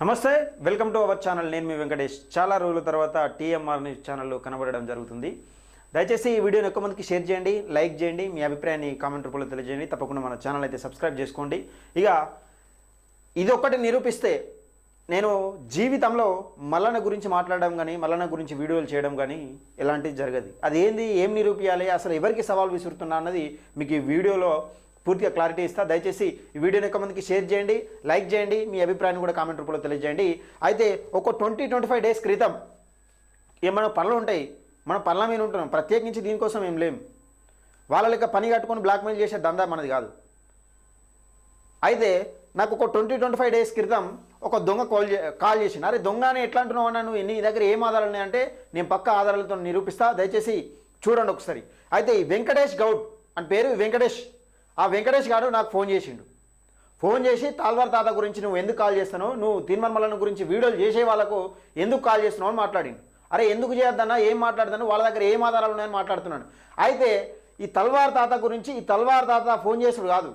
నమస్తే welcome to our channel. నేను మీ వెంకటేష్. చాలా రోజుల తర్వాత టీఎంఆర్ న్యూస్ ఛానల్లో కనబడడం జరుగుతుంది. దయచేసి ఈ వీడియోని ఎక్కువ మందికి షేర్ చేయండి లైక్ చేయండి మీ అభిప్రాయాన్ని కామెంట్ రూపంలో తెలియజేయండి. తప్పకుండా మన ఛానల్ అయితే సబ్స్క్రైబ్ చేసుకోండి. ఇక ఇది ఒక్కటి నిరూపిస్తే నేను జీవితంలో మల్లన గురించి మాట్లాడడం కానీ మల్లన గురించి వీడియోలు చేయడం కానీ ఎలాంటిది జరగదు. అది ఏంది ఏం నిరూపించాలి అసలు ఎవరికి సవాల్ విసురుతున్నా అన్నది మీకు ఈ వీడియోలో పూర్తిగా క్లారిటీ ఇస్తా. దయచేసి ఈ వీడియోని ఎక్కువ మందికి షేర్ చేయండి లైక్ చేయండి మీ అభిప్రాయాన్ని కూడా కామెంట్ రూపంలో తెలియజేయండి. అయితే ఒక ట్వంటీ ట్వంటీ ఫైవ్ డేస్ క్రితం ఏమైనా పనులు ఉంటాయి మనం పనుల మీద ఉంటున్నాం. ప్రత్యేకించి దీనికోసం ఏం లేం. వాళ్ళ లెక్క పని కట్టుకొని బ్లాక్మెయిల్ చేసే దందా మనది కాదు. అయితే నాకు ఒక ట్వంటీ ట్వంటీ ఫైవ్ డేస్ క్రితం ఒక దొంగ కాల్ చే కాల్ చేసింది అరే దొంగ అని ఎట్లా అంటున్నావు అన్నా నువ్వు నీ దగ్గర ఏం ఆధారాలు ఉన్నాయంటే నేను పక్క ఆధారాలతో నిరూపిస్తా. దయచేసి చూడండి ఒకసారి. అయితే ఈ వెంకటేష్ గౌడ్ అని పేరు వెంకటేష్. ఆ వెంకటేష్ గారు నాకు ఫోన్ చేసిండు. ఫోన్ చేసి తాల్వార్ తాత గురించి నువ్వు ఎందుకు కాల్ చేస్తానో నువ్వు తిన్మర్మలను గురించి వీడియోలు చేసే వాళ్ళకు ఎందుకు కాల్ చేస్తున్నావు అని మాట్లాడిండు. అరే ఎందుకు చేయొద్దన్నా? ఏం మాట్లాడుతాను వాళ్ళ దగ్గర ఏం ఆధారాలు ఉన్నాయని మాట్లాడుతున్నాను అయితే ఈ తల్వార్ తాత గురించి ఈ తల్వార్ తాత ఫోన్ చేసుడు కాదు.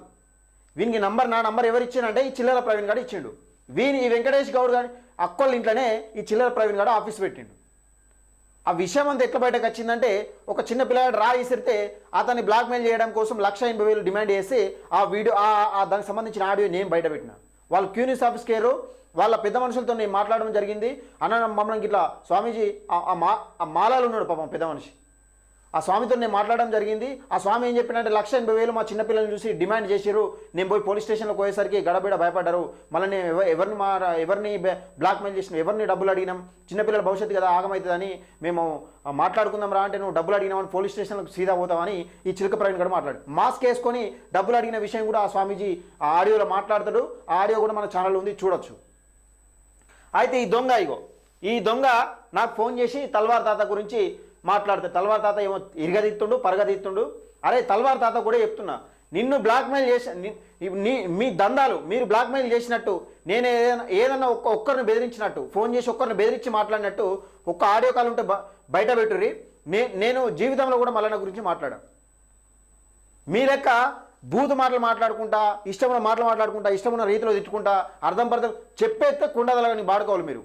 వీనికి నంబర్ నా నంబర్ ఎవరు ఇచ్చిండంటే ఈ చిల్లర ప్రవీణ్ గారు ఇచ్చిండు. వీని ఈ వెంకటేష్ గౌడ్ గారి అక్కోళ్ళ ఇంట్లోనే ఈ చిల్లర ప్రవీణ్ గారు ఆఫీస్ పెట్టిండు. ఆ విషయం అంతా ఎట్లా బయటకు వచ్చిందంటే ఒక చిన్న పిల్లగాడు రా ఇసిరితే అతన్ని బ్లాక్మెయిల్ చేయడం కోసం లక్ష ఎనభై వేలు డిమాండ్ చేసి ఆ వీడియో ఆ- దానికి సంబంధించిన ఆడియో నేను బయటపెట్టిన వాళ్ళు క్యూనిస్ ఆఫీస్ కేరు వాళ్ళ పెద్ద మనుషులతో నేను మాట్లాడడం జరిగింది. అన్న మమ్మల్ని ఇట్లా స్వామీజీ ఆ- ఆ మా ఆ మాలాలు ఉన్నాడు పాపం పెద్ద మనిషి. ఆ స్వామితో నేను మాట్లాడడం జరిగింది. ఆ స్వామి ఏం చెప్పినంటే లక్ష ఎనభై వేలు మా చిన్నపిల్లల్ని చూసి డిమాండ్ చేశారు నేను పోయి పోలీస్ స్టేషన్లో పోయేసరికి గడబిడ భయపడ్డారు. మళ్ళీ నేను ఎవరిని మా ఎవరిని బ్లాక్మెయిల్ చేసిన ఎవరిని డబ్బులు అడిగినాం? చిన్నపిల్లల భవిష్యత్తు కదా ఆగమవుతుందని మేము మాట్లాడుకుందాం రా అంటే నువ్వు డబ్బులు అడిగినామని పోలీస్ స్టేషన్లకు సీదా పోతామని ఈ చిలక ప్రవీణ్ కూడా మాట్లాడు మాస్క్ వేసుకొని డబ్బులు అడిగిన విషయం కూడా ఆ స్వామీజీ ఆ ఆడియోలో మాట్లాడతాడు. ఆ ఆడియో కూడా మన ఛానల్ ఉంది చూడొచ్చు. అయితే ఈ దొంగ ఇగో ఈ దొంగ నాకు ఫోన్ చేసి తల్వార్ తాత గురించి మాట్లాడితే తల్వార్ తాత ఏమో ఇరగదీత్తుండు పరగదీత్తుండు అరే తల్వార్ తాత కూడా చెప్తున్నా నిన్ను బ్లాక్మెయిల్ చేసి మీ దందాలు మీరు బ్లాక్మెయిల్ చేసినట్టు నేను ఏదైనా ఏదన్నా ఒక్క ఒక్కరిని బెదిరించినట్టు ఫోన్ చేసి ఒక్కరిని బెదిరించి మాట్లాడినట్టు ఒక్క ఆడియో కాల్ ఉంటే బ- బయట పెట్టుర్రి. నే నేను జీవితంలో కూడా మల్లన్న గురించి మాట్లాడాను మీ లెక్క బూతు మాటలు మాట్లాడుకుంటా ఇష్టమైన మాటలు మాట్లాడుకుంటా ఇష్టమైన రీతిలో తిట్టుకుంటా అర్థం పర్థం చెప్పేస్తే కుండదల కానీ వాడుకోవాలి మీరు.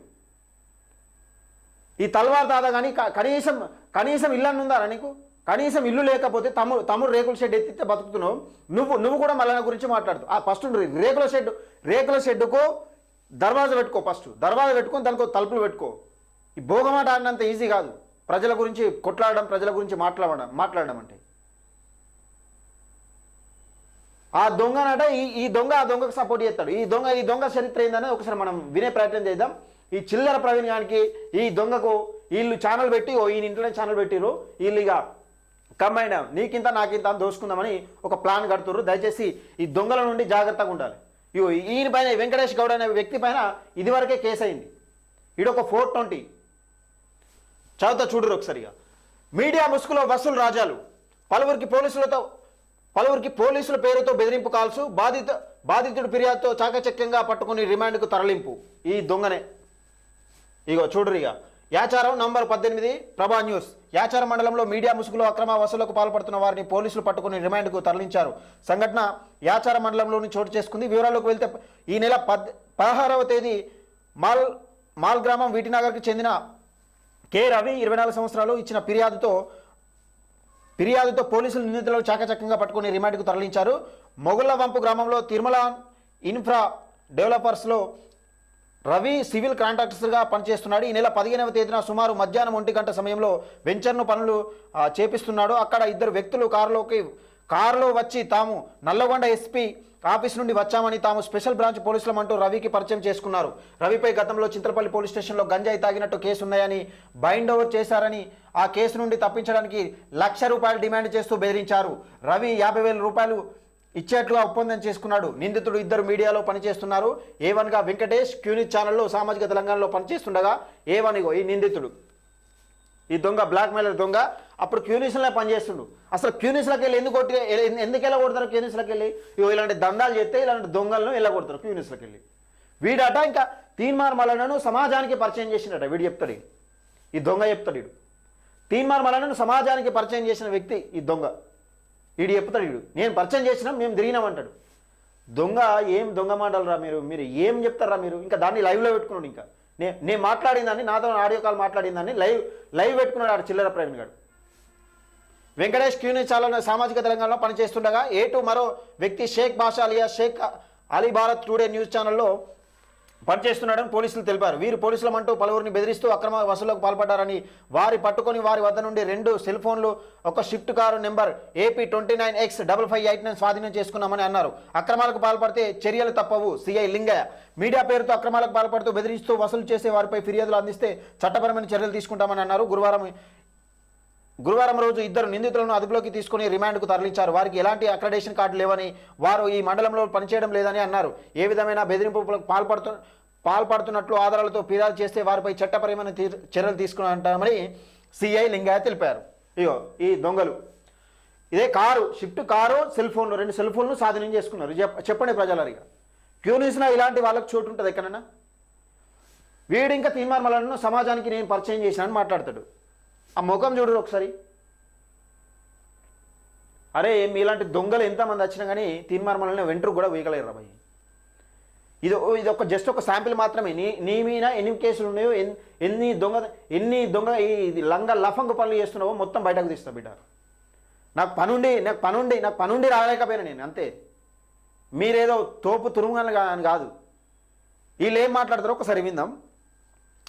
ఈ తల్వార్ తాత కానీ కనీసం కనీసం ఇల్లు అని నీకు? కనీసం ఇల్లు లేకపోతే తమ్ముడు తమ్ముడు రేకుల షెడ్ ఎత్తితే బతుకుతున్నావు. నువ్వు నువ్వు కూడా మల్లన్న గురించి మాట్లాడుతూ ఆ ఫస్ట్ రేకుల షెడ్ రేకుల షెడ్డుకు దర్వాజా పెట్టుకో ఫస్ట్ దర్వాజా పెట్టుకొని దానికి తలుపులు పెట్టుకో. ఈ భోగమాట ఆడినంత ఈజీ కాదు. ప్రజల గురించి కొట్లాడడం ప్రజల గురించి మాట్లాడడం మాట్లాడడం అంటే. ఆ దొంగనట ఈ ఈ దొంగ ఆ దొంగకు సపోర్ట్ చేస్తాడు. ఈ దొంగ ఈ దొంగ చరిత్ర ఏందనేది ఒకసారి మనం వినే ప్రయత్నం చేద్దాం. ఈ చిల్లర ప్రవీణ్ గానికి ఈ దొంగకు వీళ్ళు ఛానల్ పెట్టి ఓ ఈయన ఇంట్లోనే ఛానల్ పెట్టిరు వీళ్ళు ఇక కంబైన్ నీకింత నాకింత అని దోసుకుందామని ఒక ప్లాన్ కడుతుర్రు. దయచేసి ఈ దొంగల నుండి జాగ్రత్తగా ఉండాలి. ఇగో ఈయన పైన వెంకటేష్ గౌడ్ అనే వ్యక్తి పైన ఇదివరకే కేసు అయింది. ఈడొక ఫోర్ ట్వంటీ. చదువుతా చూడరు ఒకసారిగా మీడియా ముసుగులో వసూలు రాజాలు. పలువురికి పోలీసులతో పలువురికి పోలీసుల పేరుతో బెదిరింపు కాల్సు. బాధిత బాధితుడి ఫిర్యాదుతో చాకచక్యంగా పట్టుకుని రిమాండ్కు తరలింపు. ఈ దొంగనే. ఇగో చూడరు ఇక. యాచారం నంబర్ పద్దెనిమిది ప్రభా న్యూస్. యాచారం మండలంలో మీడియా ముసుగులో అక్రమ వసూలకు పాల్పడుతున్న వారిని పోలీసులు పట్టుకుని రిమాండ్కు తరలించారు. సంఘటన యాచారం మండలంలోని చోటు చేసుకుంది. వివరాల్లోకి వెళ్తే ఈ నెల పద్ పదహారవ తేదీ మాల్ మాల్ గ్రామం వీటినగర్కి చెందిన కె. రవి ఇరవై నాలుగు సంవత్సరాలు ఇచ్చిన ఫిర్యాదుతో ఫిర్యాదుతో పోలీసులు నిందితులను చాకచక్యంగా పట్టుకుని రిమాండ్కు తరలించారు. మొగుళ్ళ వంపు గ్రామంలో తిరుమల ఇన్ఫ్రా డెవలపర్స్లో రవి సివిల్ కాంట్రాక్టర్స్గా పనిచేస్తున్నాడు. ఈ నెల పదిహేనవ తేదీన సుమారు మధ్యాహ్నం ఒంటి గంట సమయంలో వెంచర్ను పనులు చేపిస్తున్నాడు. అక్కడ ఇద్దరు వ్యక్తులు కారులోకి కారులో వచ్చి తాము నల్లగొండ ఎస్పీ ఆఫీస్ నుండి వచ్చామని తాము స్పెషల్ బ్రాంచ్ పోలీసులమంటూ రవికి పరిచయం చేసుకున్నారు. రవిపై గతంలో చింతలపల్లి పోలీస్ స్టేషన్లో గంజాయి తాగినట్టు కేసు ఉన్నాయని బైండ్ ఓవర్ చేశారని ఆ కేసు నుండి తప్పించడానికి లక్ష రూపాయలు డిమాండ్ చేస్తూ బెదిరించారు. రవి యాభై వేల రూపాయలు ఇచ్చేట్లుగా ఒప్పందం చేసుకున్నాడు. నిందితుడు ఇద్దరు మీడియాలో పనిచేస్తున్నారు. ఏ వన్గా వెంకటేష్ క్యూనిస్ ఛానల్లో సామాజిక తెలంగాణలో పనిచేస్తుండగా ఏ వన్గో ఈ నిందితుడు. ఈ దొంగ బ్లాక్ మెయిలర్ దొంగ అప్పుడు క్యూనిస్లో పనిచేస్తుండు. అసలు క్యూనిస్లకు వెళ్ళి ఎందుకు కొట్టి ఎందుకు ఎలా కొడతారు క్యూనిస్లకు వెళ్ళి ఇలాంటి దందాలు చేస్తే ఇలాంటి దొంగలను ఎలా కొడతారు క్యూనిస్లకు వెళ్ళి వీడట ఇంకా తీన్మార్ మలనను సమాజానికి పరిచయం చేసినట వీడు చెప్తాడు ఈ దొంగ చెప్తాడు వీడు. తీన్మార్ మలనను సమాజానికి పరిచయం చేసిన వ్యక్తి ఈ దొంగ. వీడు చెప్తాడు వీడు నేను పరిచయం చేసినా మేము తిరిగినామంటాడు దొంగ ఏం దొంగ మాటలరా మీరు మీరు ఏం చెప్తారా మీరు? ఇంకా దాన్ని లైవ్లో పెట్టుకున్నాడు ఇంకా. నే నేను మాట్లాడిందని నాతో ఆడియో కాల్ మాట్లాడిందాన్ని లైవ్ లైవ్ పెట్టుకున్నాడు ఆడు చిల్లర ప్రవీణ్ గారు వెంకటేష్ క్యూనిచాలో సామాజిక తెలంగాణలో పనిచేస్తుండగా ఏటు మరో వ్యక్తి Sheikh Basha alias Sheikh Ali Bharat today news ఛానల్లో పనిచేస్తున్నాడని పోలీసులు తెలిపారు. వీరు పోలీసులమంటూ పలువురిని బెదిరిస్తూ అక్రమ వసూళ్ళకు పాల్పడ్డారని వారి పట్టుకొని వారి వద్ద నుండి రెండు సెల్ ఫోన్లు ఒక Swift car number AP twenty nine X double five eight nine స్వాధీనం చేసుకున్నామని అన్నారు. అక్రమాలకు పాల్పడితే చర్యలు తప్పవు సిఐ లింగయ్య. మీడియా పేరుతో అక్రమాలకు పాల్పడుతూ బెదిరిస్తూ వసూలు చేసే వారిపై ఫిర్యాదులు అందిస్తే చట్టపరమైన చర్యలు తీసుకుంటామని అన్నారు. గురువారం గురువారం రోజు ఇద్దరు నిందితులను అదుపులోకి తీసుకుని రిమాండ్కు తరలించారు. వారికి ఎలాంటి అక్రడేషన్ కార్డు లేవని వారు ఈ మండలంలో పనిచేయడం లేదని అన్నారు. ఏ విధమైన బెదిరింపులకు పాల్పడుతు పాల్పడుతున్నట్లు ఆధారాలతో ఫిర్యాదు చేస్తే వారిపై చట్టపరమైన చర్యలు తీసుకుంటామని సిఐ లింగయ్య తెలిపారు. ఇగో ఈ దొంగలు. ఇదే కారు షిఫ్ట్ కారు సెల్ ఫోన్లు రెండు సెల్ ఫోన్లు స్వాధీనం చేసుకున్నారు. చెప్పండి ప్రజలరిగా క్యూనిస్న ఇలాంటి వాళ్ళకి చోటు ఉంటుంది ఎక్కడన్నా? వీడు ఇంకా తీర్మానాలను సమాజానికి నేను పరిచయం చేసినాను మాట్లాడతాడు. ఆ ముఖం చూడరు ఒకసారి. అరే మీలాంటి దొంగలు ఎంతమంది వచ్చినా కానీ తీర్మానం వెంట్రు కూడా వేయగలేరు రాబాయి ఇది ఇది ఒక జస్ట్ ఒక శాంపిల్ మాత్రమే. నీ నీ మీద ఎన్ని కేసులు ఉన్నాయో ఎన్ని దొంగ ఎన్ని దొంగ ఈ ఇది లంగ లఫంగ పనులు చేస్తున్నావో మొత్తం బయటకు తీస్తా బిడ్డ. నాకు పనుండి నాకు పనుండి నాకు పనుండి రాలేకపోయినా నేను అంతే. మీరేదో తోపు తురుముగా అని కాదు. వీళ్ళు ఏం మాట్లాడతారో ఒకసారి విందాం.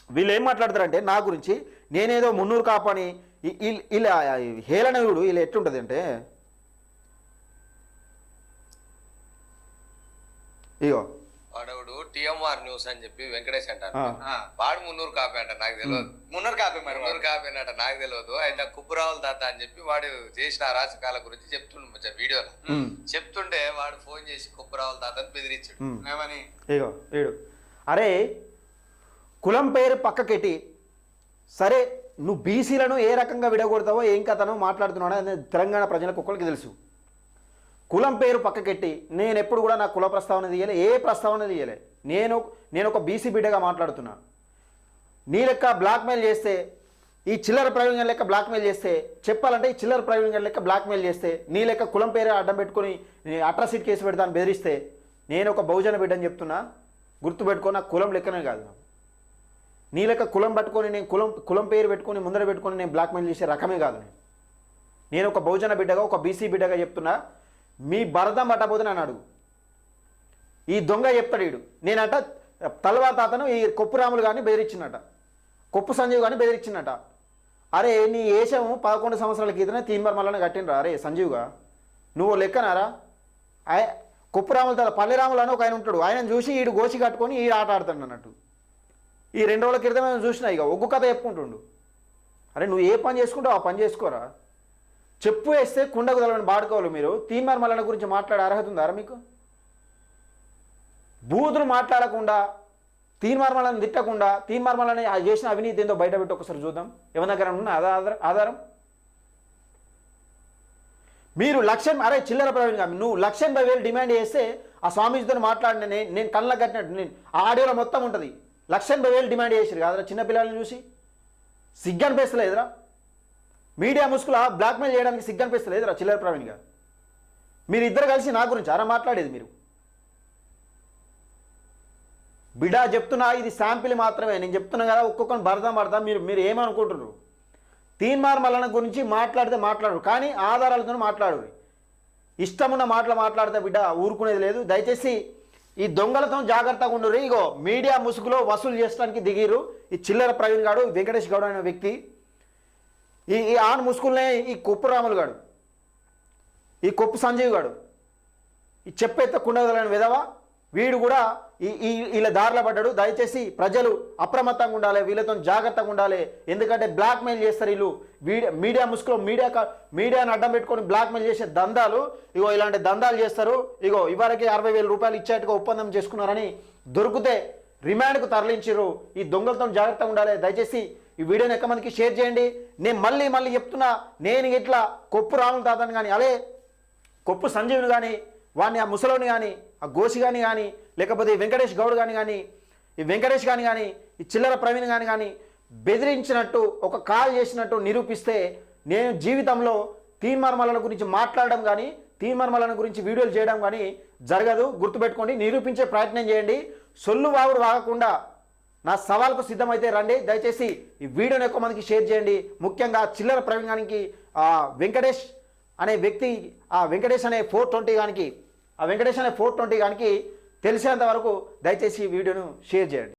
వీళ్ళు ఏం మాట్లాడతారంటే నా గురించి నేనేదో మున్నూరు కాపని ఇలా హేళనయుడు వీళ్ళు ఎట్లుంటుంది అంటే ఇగో. వాడవుడు టిఎంఆర్ న్యూస్ అని చెప్పి వెంకటేష్ అంటారు వాడు మున్నూరు కాపీ అంట నాకు తెలియదు మున్నర్ కాపీ మరి మున్నూరు కాపీ అంట నాకు తెలియదు అయితే కుబ్బురావుల తాత అని చెప్పి వాడు చేసిన అరాచకాల గురించి చెప్తుండు మంచిగా వీడియోలో. చెప్తుంటే వాడు ఫోన్ చేసి కుబ్బురావుల తాతని బెదిరించాడు. ఏమని? ఇగో వీడు. అరే కులం పేరు పక్కకెట్టి సరే నువ్వు బీసీలను ఏ రకంగా విడగొడతావో ఏం కథనో మాట్లాడుతున్నాడో అనేది తెలంగాణ ప్రజలకు ఒక్కరికి తెలుసు. కులం పేరు పక్కకెట్టి నేను ఎప్పుడు కూడా నా కుల ప్రస్తావన తీయలే ఏ ప్రస్తావన తీయలే. నేను నేను ఒక బీసీ బిడ్డగా మాట్లాడుతున్నా. నీ లెక్క బ్లాక్మెయిల్ చేస్తే ఈ చిల్లర ప్రయోజనం లెక్క బ్లాక్మెయిల్ చేస్తే చెప్పాలంటే ఈ చిల్లర ప్రయోజనం లెక్క బ్లాక్మెయిల్ చేస్తే నీ లెక్క కులం పేరు అడ్డం పెట్టుకొని అట్రాసిటీ కేసు పెడతాను బెదిరిస్తే నేను ఒక బహుజన బిడ్డని చెప్తున్నా గుర్తుపెట్టుకో నా కులం లెక్కనే కాదు. నీ లెక్క కులం పట్టుకొని నేను కులం కులం పేరు పెట్టుకొని ముందర పెట్టుకొని నేను బ్లాక్మెయిల్ చేసే రకమే కాదు నేను. నేను ఒక బహుజన బిడ్డగా ఒక బీసీ బిడ్డగా చెప్తున్నా మీ భరతం పట్టబోతే నన్ను అడుగు. ఈ దొంగ చెప్తాడు వీడు నేనట తలవార్ తాతను ఈ కొప్పు రాములు కానీ బెదిరించినట కొప్పు సంజీవ్ కానీ బెదిరించినట అరే నీ ఏషము పదకొండు సంవత్సరాల క్రితమే తీన్మర్ మల్లనే కట్టినరా అరే సంజీవ్గా నువ్వు లెక్కనారా? ఆయ కొప్పు రాములు తాత అని ఒక ఆయన ఉంటాడు. ఆయన చూసి ఈడు గోసి కట్టుకొని ఈ ఆట ఆడతాడు అన్నట్టు. ఈ రెండు రోజుల క్రితమే చూసినా? ఇక ఒగ్గు కథ చెప్పుకుంటుండు. అరే నువ్వు ఏ పని చేసుకుంటావు ఆ పని చేసుకోరా? చెప్పు వేస్తే కుండకు తలని బాడుకోవాలి మీరు. తీన్మార్ మల్లన గురించి మాట్లాడే అర్హత ఉందారా మీకు? బూతులు మాట్లాడకుండా తీన్మార్ తిట్టకుండా తీన్మార్ మల్లని చేసిన అవినీతి ఏందో బయట పెట్టి ఒకసారి చూద్దాం. ఎవరి దగ్గర ఉన్న ఆధారం ఆధారం? మీరు లక్ష్యం అరే చిల్లర ప్రవీణ్ గారు నువ్వు లక్ష ఎనభై వేలు డిమాండ్ చేస్తే ఆ స్వామీజీతో మాట్లాడిన నేను నేను కళ్ళకు కట్టినట్టు నేను ఆ ఆడియోలో మొత్తం ఉంటుంది. లక్ష ఎనభై వేలు డిమాండ్ చేసారు కాదురా చిన్నపిల్లల్ని చూసి. సిగ్గనిపిస్తలేదురా. మీడియా ముసుగుల బ్లాక్మెయిల్ చేయడానికి సిగ్గనిపిస్తలేదురా చిల్లర ప్రవీణ్ గారు. మీరు ఇద్దరు కలిసి నా గురించి అరా మాట్లాడేది మీరు. బిడా చెప్తున్నా ఇది శాంపిల్ మాత్రమే. నేను చెప్తున్నా కదా ఒక్కొక్కరిని భరతం పడతా. మీరు మీరు ఏమనుకుంటున్నారు? తీన్మార్ మల్లన గురించి మాట్లాడితే మాట్లాడరు కానీ ఆధారాలతో మాట్లాడరు. ఇష్టమున్న మాటలు మాట్లాడితే బిడ్డ ఊరుకునేది లేదు. దయచేసి ఈ దొంగలతో జాగ్రత్తగా ఉండరు ఇగో మీడియా ముసుగులో వసూలు చేసడానికి దిగిరు ఈ చిల్లర ప్రవీణ్ గాడు వెంకటేష్ గౌడ్ అనే వ్యక్తి. ఈ ఈ ఆన్ ముసుగులనే ఈ కొప్పు రాములు గాడు. ఈ కొప్పు సంజీవ్ గాడు. ఈ చెప్పెత్త కుండగలని విధవ వీడు కూడా ఈ ఈ వీళ్ళ దారిలో పడ్డాడు. దయచేసి ప్రజలు అప్రమత్తంగా ఉండాలి వీళ్ళతో జాగ్రత్తగా ఉండాలి. ఎందుకంటే బ్లాక్మెయిల్ చేస్తారు వీళ్ళు. మీడియా మీడియా ముసుగులో మీడియా మీడియాను అడ్డం పెట్టుకొని బ్లాక్మెయిల్ చేసే దందాలు ఇగో ఇలాంటి దందాలు చేస్తారు. ఇగో ఇవరికి అరవై వేల రూపాయలు ఇచ్చేట్టుగా ఒప్పందం చేసుకున్నారని దొరికితే రిమాండ్కు తరలించారు ఈ దొంగలతో జాగ్రత్తగా ఉండాలి. దయచేసి ఈ వీడియోని ఎక్కువ మందికి షేర్ చేయండి. నేను మళ్ళీ మళ్ళీ చెప్తున్నా నేను ఇట్లా కొప్పు రాములు తాతని కానీ అలే కొప్పు సంజీవుని కానీ వాడిని ఆ ముసలోని కానీ ఆ గోసి కానీ కానీ లేకపోతే ఈ వెంకటేష్ గౌడ్ కానీ కానీ ఈ వెంకటేష్ కానీ కానీ ఈ చిల్లర ప్రవీణ్ కానీ కానీ బెదిరించినట్టు ఒక కాల్ చేసినట్టు నిరూపిస్తే నేను జీవితంలో తీన్మర్మలను గురించి మాట్లాడడం కానీ తీన్మర్మలను గురించి వీడియోలు చేయడం కానీ జరగదు. గుర్తుపెట్టుకోండి నిరూపించే ప్రయత్నం చేయండి. సొల్లు వాగుడు వాగకుండా నా సవాల్కు సిద్ధమైతే రండి. దయచేసి ఈ వీడియోని ఎక్కువ మందికి షేర్ చేయండి. ముఖ్యంగా చిల్లర ప్రవీణానికి వెంకటేష్ అనే వ్యక్తి ఆ వెంకటేష్ అనే ఫోర్ ట్వంటీ గానికి ఆ వెంకటేష్ అనే ఫోర్ ట్వంటీ గానికి తెలిసేంత వరకు దయచేసి ఈ వీడియోను షేర్ చేయండి.